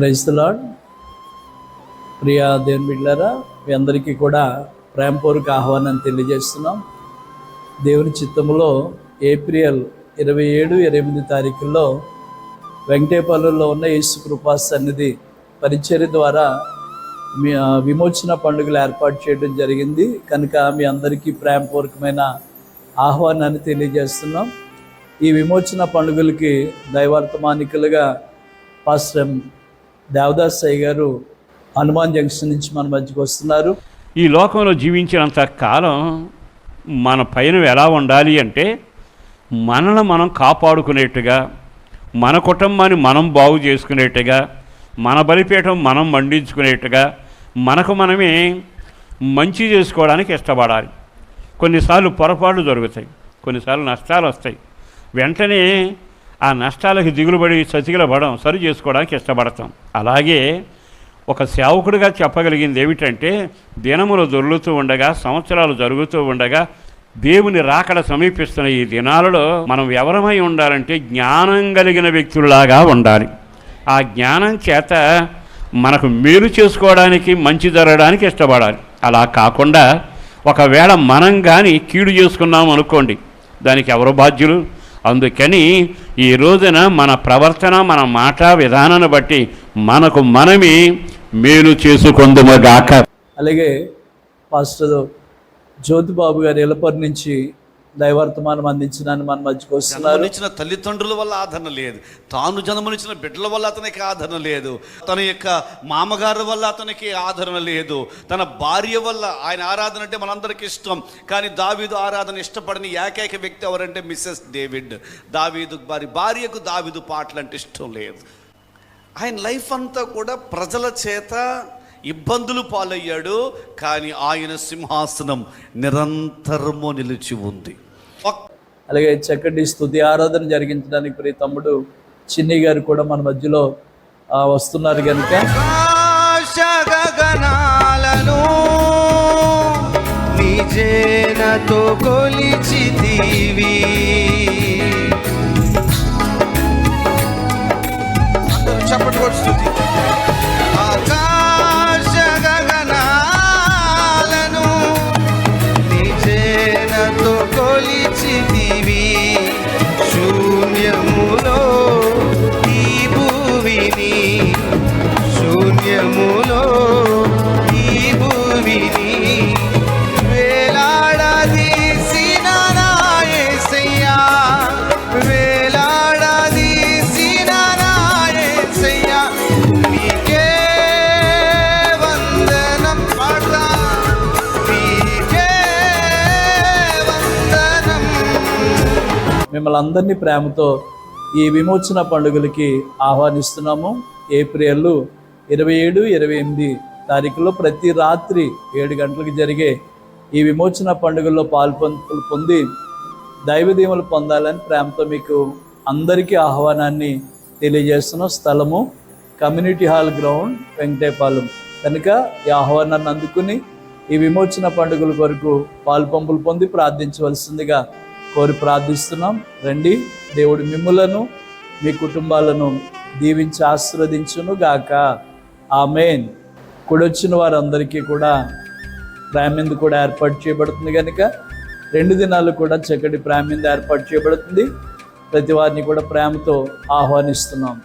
క్రైస్తలాడ్ ప్రియా దేవుని బిడ్డారా మీ అందరికీ కూడా ప్రేమపూర్వక ఆహ్వానం తెలియజేస్తున్నాం. దేవుని చిత్తంలో ఏప్రిల్ ఇరవై ఏడు ఇరవై ఎనిమిది తారీఖుల్లో వెంకటేపల్లిలో ఉన్న యేసు కృపా సన్నిధి పరిచర్య ద్వారా మీ విమోచన పండుగలు ఏర్పాటు చేయడం జరిగింది. కనుక మీ అందరికీ ప్రేమపూర్వకమైన ఆహ్వానాన్ని తెలియజేస్తున్నాం. ఈ విమోచన పండుగలకి దైవార్థమానికలుగా పాస్టర్ దేవదాస్ సాయి గారు హనుమాన్ జంక్షన్ నుంచి మన మధ్యకి వస్తున్నారు. ఈ లోకంలో జీవించినంత కాలం మన పైన ఎలా ఉండాలి అంటే మనల్ని మనం కాపాడుకునేట్టుగా మన కుటుంబాన్ని మనం బాగు చేసుకునేట్టుగా మన బలిపీఠం మనం మండించుకునేట్టుగా మనకు మనమే మంచి చేసుకోవడానికి ఇష్టపడాలి. కొన్నిసార్లు పొరపాట్లు జరుగుతాయి కొన్నిసార్లు నష్టాలు వస్తాయి. వెంటనే ఆ నష్టాలకు దిగులుబడి చతికిలబడం సరి చేసుకోవడానికి ఇష్టపడతాం. అలాగే ఒక సేవకుడిగా చెప్పగలిగింది ఏమిటంటే దినములు దొర్లుతూ ఉండగా సంవత్సరాలు జరుగుతూ ఉండగా దేవుని రాకడ సమీపిస్తున్న ఈ దినాలలో మనం ఎవరమై ఉండాలంటే జ్ఞానం కలిగిన వ్యక్తుల్లాగా ఉండాలి. ఆ జ్ఞానం చేత మనకు మేలు చేసుకోవడానికి మంచి జరగడానికి ఇష్టపడాలి. అలా కాకుండా ఒకవేళ మనం కానీ కీడు చేసుకున్నాం అనుకోండి దానికి ఎవరు బాధ్యులు? అందుకని ఈ రోజున మన ప్రవర్తన మన మాట విధానాన్ని బట్టి మనకు మనమే మేలు చేసుకుందుమగాక అలాగే పాస్టర్ జ్యోతిబాబు గారు ఎలపరి నుంచి దైవర్తమానం అందించడానికి మన మధ్యకి వస్తున్నారు. ఇచ్చిన తల్లిదండ్రుల వల్ల ఆదరణ లేదు. తాను జన్మనిచ్చిన బిడ్డల వల్ల అతనికి ఆదరణ లేదు. తన యొక్క మామగారు వల్ల అతనికి ఆదరణ లేదు. తన భార్య వల్ల ఆయన ఆరాధన అంటే మనందరికి ఇష్టం. కానీ దావీదు ఆరాధన ఇష్టపడని ఏకైక వ్యక్తి ఎవరంటే మిస్సెస్ డేవిడ్. దావీదు వారి భార్యకు దావీదు పాటలు అంటే ఇష్టం లేదు. ఆయన లైఫ్ అంతా కూడా ప్రజల చేత ఇబ్బందులు పాలయ్యాడు. కానీ ఆయన సింహాసనం నిరంతరము నిలిచి ఉంది. అలాగే చక్కటి స్థుతి ఆరాధన జరిగించడానికి ప్రియ తమ్ముడు చిన్ని గారు కూడా మన మధ్యలో వస్తున్నారు కనుక. నిజేనతో కొలిచి దీవి మిమ్మల్ని అందరినీ ప్రేమతో ఈ విమోచన పండుగలకి ఆహ్వానిస్తున్నాము. ఏప్రిల్ ఇరవై ఏడు ఇరవై ఎనిమిది తారీఖులో ప్రతి రాత్రి ఏడు గంటలకు జరిగే ఈ విమోచన పండుగల్లో పాల్పొందు పొంది దైవదీములు పొందాలని ప్రేమతో మీకు అందరికీ ఆహ్వానాన్ని తెలియజేస్తున్న స్థలము కమ్యూనిటీ హాల్ గ్రౌండ్ వెంకటేపాలెం. కనుక ఈ ఆహ్వానాన్ని అందుకుని ఈ విమోచన పండుగల కొరకు పాల్పంపులు పొంది ప్రార్థించవలసిందిగా కోరి ప్రార్థిస్తున్నాం. రండి దేవుడు మిమ్ములను మీ కుటుంబాలను దీవించి ఆశీర్వదించును గాక ఆ మెయిన్ కూడొచ్చిన వారందరికీ కూడా ప్రామింది కూడా ఏర్పాటు చేయబడుతుంది కనుక రెండు దినాలు కూడా చక్కటి ప్రామింది ఏర్పాటు చేయబడుతుంది. ప్రతి వారిని కూడా ప్రేమతో ఆహ్వానిస్తున్నాం.